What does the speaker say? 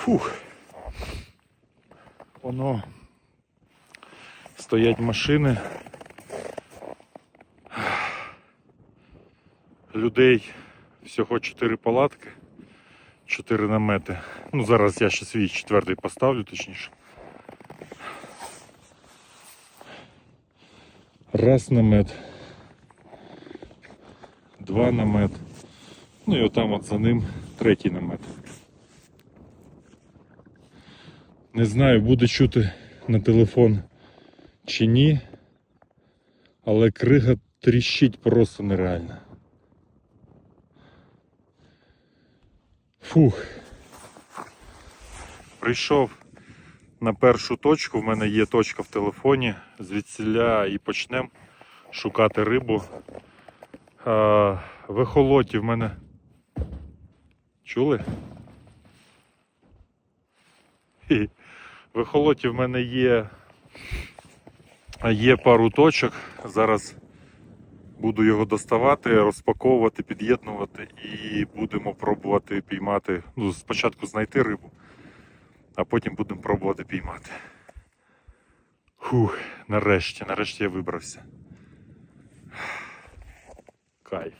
Фух. Воно стоять машини. Людей всього 4 палатки, 4 намети. Ну, зараз я ще свій четвертий поставлю, точніше. Раз намет. Два намет. Ну і отам от за ним третій намет. Не знаю, буде чути на телефон чи ні, але крига тріщить просто нереально. Фух. Прийшов на першу точку. В мене є точка в телефоні. Звідсіля і почнемо шукати рибу. А, в ехолоті в мене. Чули? Хі. В ехолоті в мене є, є пару точок. Зараз буду його доставати, розпаковувати, під'єднувати і будемо пробувати піймати. Ну, спочатку знайти рибу, а потім будемо пробувати піймати. Фух, нарешті, нарешті я вибрався. Кайф.